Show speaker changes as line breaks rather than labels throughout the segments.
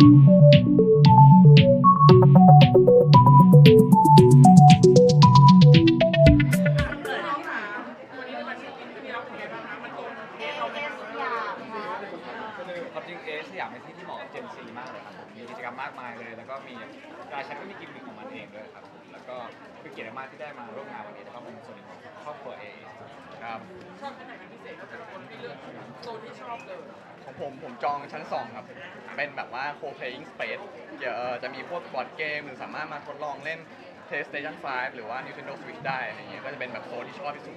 เเป็
นที่ที่เหมาะกับเจนซีมากเลยครับผมมีกิจกรรมมากมายเลย แล้วก็มีราชันก็มีกิมมิคของมันเองด้วยครับผมแล้วก็เป็นเกียรติมากที่ได้มาร่วมงานวันนี้แล้วก็เป็นส่วนหนึ่งของครอบครัวเอครับ
ชอบที่ไหนเป็นพิเศษก็แต่ละคนที่เลือกโซนที่ชอบเลย
ของผมผมจองชั้น 2 ครับ เป็นแบบว่า co-playing space เดี๋ยวเอ่อจะมีพวกบอร์ดเกม หรือสามารถมาทดลองเล่น PlayStation 5 หรือว่า Nintendo Switch ได้อะไรเงี้ยก็จะเป็นแบบโซนที่ชอบที่สุด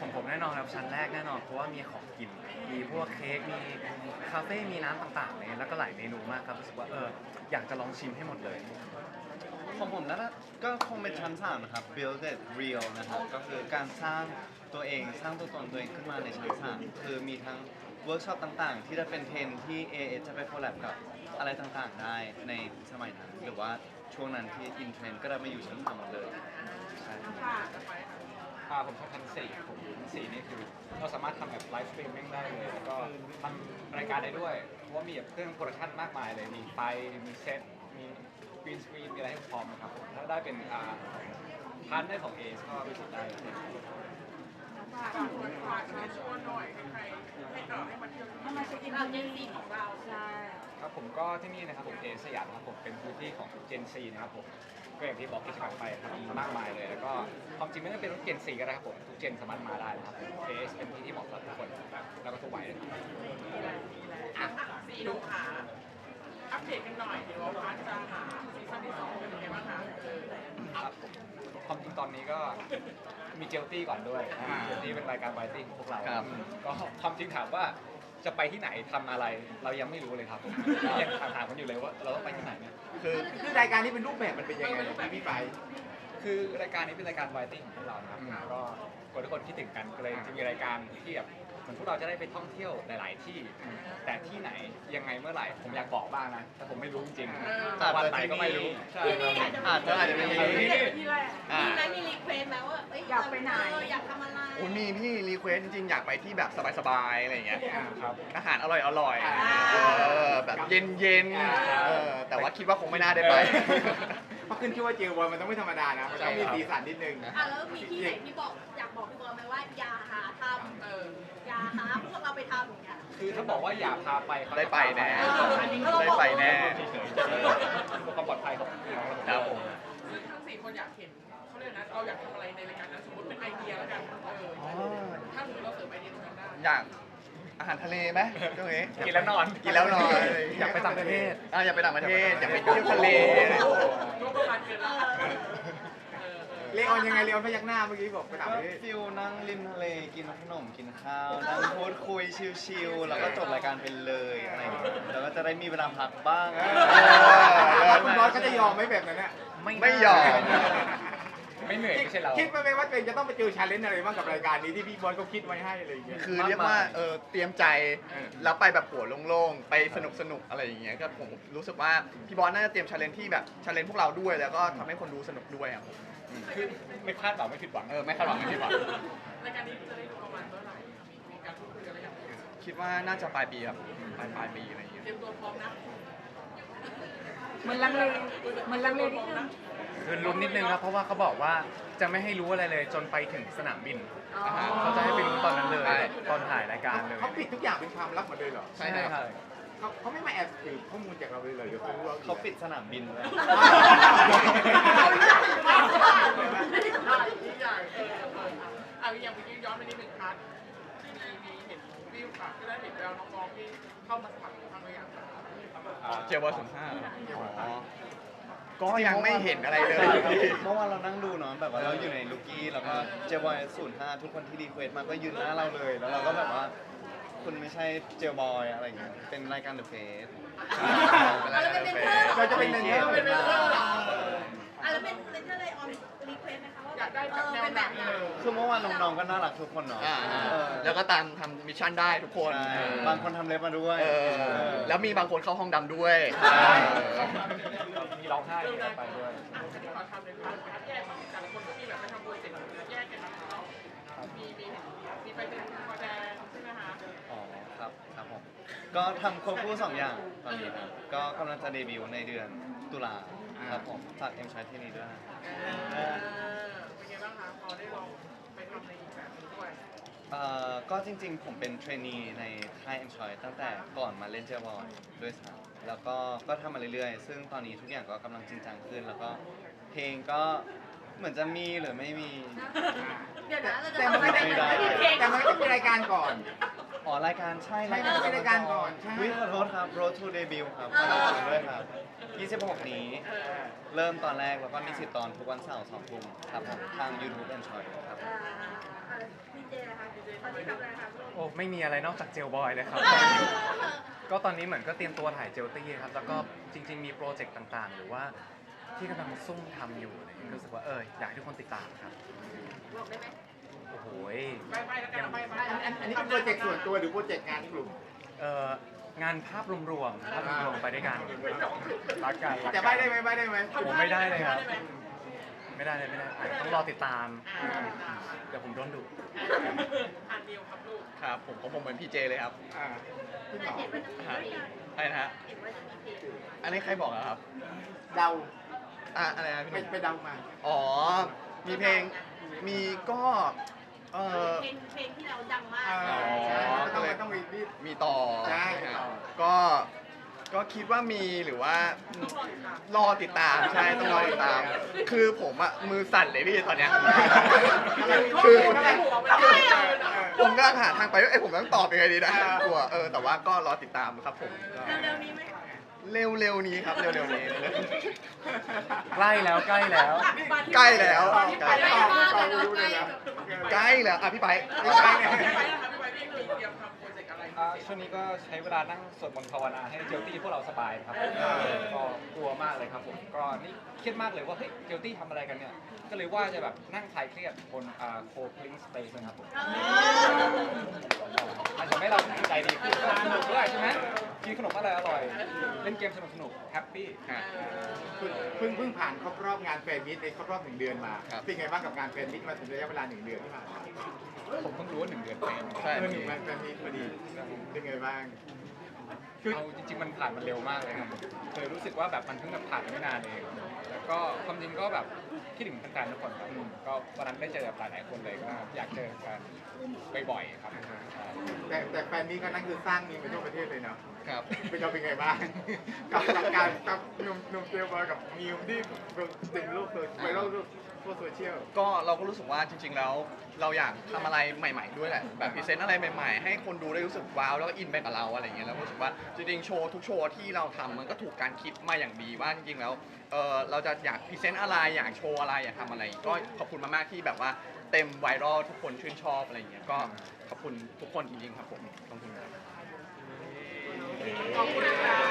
ของผมแน่นอนครับชั้นแรกแน่นอนเพราะว่ามีของกิน มีพวกเค้กมีคาเฟ่มีน้ำต่างๆเลยแล้วก็หลายเมนูมากครับรู้สึกว่าเอออยากจะลองชิมให้หมดเลย
ของผมแล้วก็คงเป็นชั้นสามนะครับ build it real นะครับก็คือการสร้างตัวเองสร้างตัวตนตัวเองขึ้นมาในชั้นสามคือมีทั้งเวิร์กช็อปต่างๆ ที่จะเป็นเทรนที่ AS จะไปโคแลบกับอะไรต่างๆ ได้ในสมัยนั้น หรือว่าช่วงนั้นที่อินเทรนก็ได้มาอยู่ชั้นสามหมดเลยใช่
อ่าผมชอบชั้นสี่ผมชั้นสี่นี่คือเราสามารถทำแบบไลฟ์สตรีมมิ่งได้เลย แล้วก็ทำรายการได้ด้วย เพราะว่ามีแบบเครื่องโปรดักชั่นมากมายเลย มีไฟ มีเซต มีกรีนสกรีน มีอะไรให้พร้อมนะครับผมถ้าได้เป็นอ่าพาร์ทเนอร์ของเอสก็รู้สึกได้
ฝากฝากเชิญชวนหน่อยให้ใครให้เกิดให้มาเที่ยวที่
ทำไมเช็คอิน
เรา
ที่
เจน
นี่
ซีของเรา
ใช่
ครับผมก็ที่นี่นะครับผมเอสยามนะครับผมเป็นพื้นที่ของเจนซีนะครับผมก็อย่างที่บอกกิจกรรมไปครับมีมากมายเลย แล้วก็ความจริงไม่ต้องเป็นรถเจนซีก็ได้ครับผมทุกเจนสามารถมาได้นะครับเอสเป็นที่ที่เหมาะสำหรับทุกคนแล้วก็ทุกวัยเลยครับ
อะซีดูขาอัปเดตกันหน่อยเดี๋ยวพาร์ทจะหาซีซั่นที่สองเป็นยังไงบ้างคะเออ
ครับความจริงตอนนี้ก็มีเจลตี้ก่อนด้วย
อ่า
เจลตี้เป็นรายการไวติ้งของพวกเรา
ครับ
ก็ความจริงถามว่า จะไปที่ไหนทำอะไร เรายังไม่รู้เลยครับยังถามถามกันอยู่เลยว่า เราต้องไปที่ไหนเนี่ย
คือ
คือรายการนี้เป็นรูปแบบมันเป็นยังไงพี่พี่ไป
คือรายการนี้เป็นรายการไวติ้งของพวกเรานะครับ
อืม
ก็คนทุกคนคิดถึงกันก็เลยจะมีรายการที่แบบเห มือนพวกเราจะได้ไปท่องเที่ยวหลาย ๆ ที่ แต่ที่ไหนยังไงเมื่อไหร่ผมอยากบอกบ้างนะแต่ผมไม่รู้จริงๆ
อาจ
วัน
จะ
ไหนก็ไม่รู้ใช่
ที่นี่อาจจะ
อาจจะอาจจะมี
ที่ไหนที่แรก
อ่า
มีไหมมีรีเควสไหมว่าเอ้ยอยากไปไหนเอออยากทำอะไร
อุ้ยมีพี่รีเควสจริงๆอยากไปที่แบบสบายๆอะไรอย่างเงี้ย
ครับ
อาหารอร่อย
อ่า
ๆเออแบบเย็น
อ่า
ๆเออแต่ว่าคิดว่าคงไม่น่าได้ไป
เพราะขึ้นชื่อว่าเจลบอลมันต้องไม่ธรรมดานะมันต้องมี
ใช่ครับ
สีสันนิดนึง
อะแล้วมีที่ไหนที่บอกอยากบอกพี่บอลไหมว่าอย่าหาท
เออำ
อย่าหาพวกเราไปทำอย่างเงี้ย
คือถ้าบอกว่าอย่าพาไปเขาจะ
ได้ไปแน่
เอออันนี้ก็เรา
ได้
บอก
ไปแน่
เฉยๆเพื่อความปลอดภัยของน้องๆ
ครับผม
ซึ่งทั้งสี่คนอยากเห็นเขาเรียกนะเราอยากทำอะไรในรายการนั้นสมมติเป็นไอเดียแล้วกันเออ
อ๋อ
ถ้าสมมติเราเสริมไอเดียตรงนั้นได้
อยาก อาหารทะเลไหมช่วงนี้
กินแล้วนอน
กินแล้วนอน
อยากไปต่างประเทศ
อะอยากไปต่างประเทศอยากไปเที่ยวทะเล
ก็ประมาณเกินแล้ว
เลออนยังไงเลออนพยักหน้าเมื่อกี้บอกไปต่าง
ก็
ประเทศ
ฟิลนั่งริมทะเลกินขนมกินข้าวนั่งพูดคุยชิลๆแล้วก็จบรายการไปเลยอะไรอย่างเงี้ยแล้วก็จะได้มีเวลาพักบ้าง
อ
แล้วคุณบอสก็จะยอมไหมแบบนั้นน่ะ
ไม่ยอม
ไม่เหนื่อยไม่ใช่เรา
คิดไหมว่าตัวเองจะต้องไปเจอชาเลนจ์อะไรบ้างกับรายการนี้ที่พี่บอลเขาคิดไว้ให้อะไรอย่างเงี้ย
คือเรียกว่าเออเตรียมใจ
เออ
แล้วไปแบบหัวโล่งๆ ไปสนุกสนุกๆ อะไรอย่างเงี้ยก็ผมรู้สึกว่าพี่บอลน่าจะเตรียมชาเลนจ์ที่แบบชาเลนจ์พวกเราด้วยแล้วก็ทำให้คนดูสนุกด้วยครับผม
คือไม่คาดหวังไม่ผิดหวัง
เออไม่คาดหวังไม่ผิดหวัง
รายการนี้จะได้ดูประมาณเมื่อไหร่มีการพูดคุยกันแล้วยัง
คิดว่าน่าจะปลายปีครับปลายปลายปีอะไรอย่างเงี้ย
เตรียมตัวพร้อมนะ
เหมือนลังเลเหมือนลังเลนิดนึง
คือลุ้นนิดนึงครับเพราะว่าเขาบอกว่าจะไม่ให้รู้อะไรเลยจนไปถึงสนามบิน
อ๋อ
เขาจะให้ไปรู้ตอนนั้นเลย
ใช่
ตอนถ่ายรายการเลย
เขาปิดทุกอย่างเป็นความลับหมดเลยเหรอ
ใช่ครับ
เขาเขาไม่มาแอบสืบข้อมูลจากเราเลยเหรอเดี๋ยวเขารู้ว่า
เขาปิดสนามบินเลย
ที่ใหญ่เออเอออะอย่างเมื่อกี้ย้อนไปนิดหนึ่งคัท ที่มีมีเห็นวิวค่ะที่ได้เห็นแววน้องๆที่เข้ามาสมัครทางรายการ
เจวอลศูนย์ห้าอ๋อ ก็ยังไม่เห็นอะไรเลยพี่
เมื่อวานเรานั่งดูเนาะแบบว่าเราอยู่ในลูกี้แล้วก็เจลบอยศูนย์ห้าทุกคนที่รีเควสมาก็ยืนหน้าเราเลย แล้วเราก็แบบว่า คุณไม่ใช่เจลบอยอะไรอย่างเงี้ยเป็นรายการเดอะเฟส
แล้วเป็นเมนเทอร์
เราจะเป็นเมนเทอร์
เป็นเมนเทอร์เหรอ
อะแล้วเป็นเมนเทอร์เลยออน รีเควสไหมคะว่า
อยากได้
เอ
จาก
อ
แนว
เป็น
ไหน
แบบไหน
เออ
คือเมื่อวานน้องๆก็น่ารักทุกคนเนาะ
อ่า
เออ
แล้วก็ตามทำมิชชั่นได้ทุกคน
ใช่
เออบา
งคนทำเล็บมาด้วย
เออ
เออ
แล้วมีบางคนเข้าห้องดำด้วย
ใช่
มีร้องไห้มีอะไรไปด้วย
อะอันนี้ขอทำในพาร์ทคัดแยกบ้างแต่ละคนก็มีแบบไปทำโปรเจกต์แยกกันนะคะมีมีมีไปเป็นตัวแทนใช่ไหมคะ
อ๋อครับครับผมก็ทำควบคู่สองอย่างตอนนี้ครับก็กำลังจะเดบิวต์ในเดือนตุลา ครับผมฝากเอ็มชอยที่นี่ด้วยนะ
เออเป็นไงบ้างคะพอได้ลองไปทำในอีกแบบหนึงด้วย
เอ่อก็จริงๆ ผมเป็นเทรนนีในค่ายเอ็มชอยตั้งแต่ก่อนมาเล่นเจวอยด้วยซ้ำแล้วก็ก็ทำมาเรื่อยๆ ซึ่งตอนนี้ทุกอย่างก็กำลังจริงจังขึ้น แล้วก็เพลงก็เหมือนจะมีหรือไม่มี
เดี๋ยวนะเราจะ
แต่
ทำ
มัน
อะไร
ไม่
กั
ได้
นเพลง
แต่มันก็มีรายการก่อน
อ๋อรายการใช่
ใช่มันต้องมีรายการก่อนใช่
วิขอโทษครับ Road to Debut ครับขอโทษด้วยครับ 26 นี้ เริ่มตอนแรกแล้วก็มีสิบตอนทุกวันเสาร์สองทุ่มครับผมทาง YouTube and Choice ครับ
อ่าอ่าดีเจนะคะตอนนี้ทำอะไรคะลูก
โอ้ไม่มีอะไรนอกจากเจลบอยเลยครับ ก็ตอนนี้เหมือนก็เตรียมตัวถ่ายเจลตี้ครับ แล้วก็จริง ๆ มีโปรเจกต์ต่างๆ หรือว่าที่กำลังซุ่มทำอยู่อะไรอย่างเงี้ยรู้สึกว่าเอออยากให้ทุกคนติดตามครับ
บอกได้ไหม
โอ้โห
ไปไปแล้วกันไปไป
อันอันอันนี้เป็นโปรเจกต์ส่วนตัวหรือโปรเจกต์งานกลุ่ม
เอองานภาพรวมๆภาพรวมๆไปด้วยกัน
รักกันจะใบได้ไหมใบได้ไหม
ผมไม่ได้เลยครับ ไม่ได้เลยไม่ได้อะต้องรอติดตาม เดี๋ยวผมโดนดุ
อันเดียวครับลูก
ครับ ผมของผมเหมือนพี่เจเลยครับ
อ่าพี่หมอ
เห็นว่าจะมีเพลง
ใช่นะฮะ
เห็นว่าจะมีเพลง
อันนี้ใครบอกอะครับ
เดา
อะอะไรนะพี่ห
ไป
นุ่ม
ไปเดามา
อ๋อ มีเพลง มีก็ เออ
เพลงเพลงที่เราดังมาก
อ่า
อ๋อ
ใช่มันก็ต้องมันต้องมีรีบ
มีต่อ
ใช่
ฮะก็ ก็คิดว่ามีหรือว่ารอติดตามใช่ต้องรอติดตาม คือผมอะมือสั่นเลยพี่ตอนเนี้ยคือผมก็หาทางไปว่าเอ้ยผมต้องตอบยังไงดีนะกลัวเออแต่ว่าก็รอติดตามครับผมก็
เร็วๆนี้ไหม
เร็วๆนี้ครับเร็วๆนี้
ใกล้แล้วใกล้แล้ว
ใกล้แล้ว
ไป
ใกล้
ต่
แล้ว
อไปต่อรู้เลยนะ
ใกล้แล้วอะพี่ไป
พี่ไปเนี่ย
กต์อะไร
อ่าช่วงนี้ก็ใช้เวลานั่งสวดมนต์ภาวนาให้เจลตี้พวกเราสบายครับก็กลัวมากเลยครับผมก็นี่เครียดมากเลยว่าเฮ้ยเจลตี้ทำอะไรกันเนี่ยก็เลยว่าจะแบบนั่งคลายเครียดบนอ่าโคพลิงสเปซนะครับผมอาจจะไม่เราใจดีขึ้นก็สนุกด้วยใช่ไหม กินขนมอะไรอร่อยเล่นเกมสนุกสนุกแฮปปี้
ฮะ
เพิ่งเพิ่งเพิ่งผ่านครบรอบงานแฟนมิตในครบรอบหนึ่งเดือนมา
ครับ
เป็นไงบ้างกับงานแฟนมิตมาถึงระยะเวลาหนึ่งเดือนที่ผ่านมา
ผมเพิ่งรู้ว่าหนึ่งเดือนเป็น
ใช่
เออหนึ่งวันแฟนมิตพอดีเป็นไงบ้าง
เอาจริงๆมันผ่านมันเร็วมากเลยครับเคยรู้สึกว่าแบบมันเพิ่งแบบผ่านไปไม่นานเองแล้ว ก็ความจริงก็แบบคิดถึงแฟนๆทุกคนครับก็วันนั้นได้เจอกับหลายๆคนเลยก็อยากเจอกันบ่อยๆครับใช่
แต่แต่แฟนมิตก็นั่นคือสร้างมีมไปทั่วประเทศเลยเนาะ
ครับ
เป็นเราเป็นไงบ้าง กับหลักการกับหนุ่มหนุ่มเตียวบอยกับมีมที่เป็นโลกโซไปโลกโลกโซเชียล
ก็เราก็รู้สึกว่าจริง ๆ แล้ว เราอยากทำอะไรใหม่ ๆ ด้วยแหละแบบพรีเซนต์อะไรใหม่ ๆ ให้คนดูได้รู้สึกว้าวแล้วก็อินไปกับเราอะไรอย่างเงี้ยแล้วก็รู้สึกว่าจริงๆโชว์ทุกโชว์ที่เราทำมันก็ถูกการคิดมาอย่างดีว่าจริงๆแล้วเออเราจะะอยากพรีเซนต์อะไรอยากโชว์อะไรอยากทำอะไร ก็ขอบคุณมากๆที่แบบว่าเต็มไวรัลทุกคนชื่นชอบอะไรอย่างเงี้ยก็ขอบคุณทุกคนจริงๆครับผมขอบคุณครับ ขอบคุณครับ